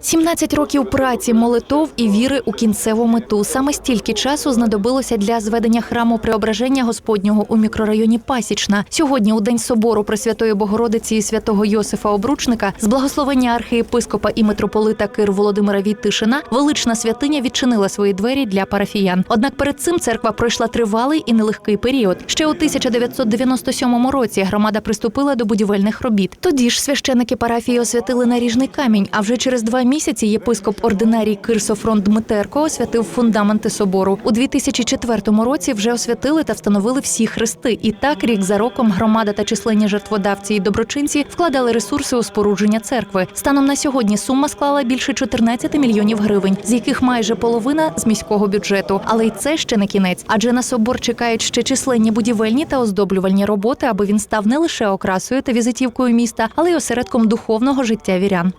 17 років праці, молитов і віри у кінцеву мету. Саме стільки часу знадобилося для зведення храму Преображення Господнього у мікрорайоні Пасічна. Сьогодні, у день собору Пресвятої Богородиці і святого Йосифа Обручника, з благословення архієпископа і митрополита Кир Володимира Війтишина, велична святиня відчинила свої двері для парафіян. Однак перед цим церква пройшла тривалий і нелегкий період. Ще у 1997 році громада приступила до будівельних робіт. Тоді ж священики парафії освятили наріжний камінь. А вже через два місяці єпископ ординарій Кир Софрон Дмитерко освятив фундаменти собору. У 2004 році вже освятили та встановили всі хрести. І так рік за роком громада та численні жертводавці і доброчинці вкладали ресурси у спорудження церкви. Станом на сьогодні сума склала більше 14 мільйонів гривень, з яких майже половина з міського бюджету. Але й це ще не кінець, адже на собор чекають ще численні будівельні та оздоблювальні роботи, аби він став не лише окрасою та візитівкою міста, але й осередком духовного життя вірян.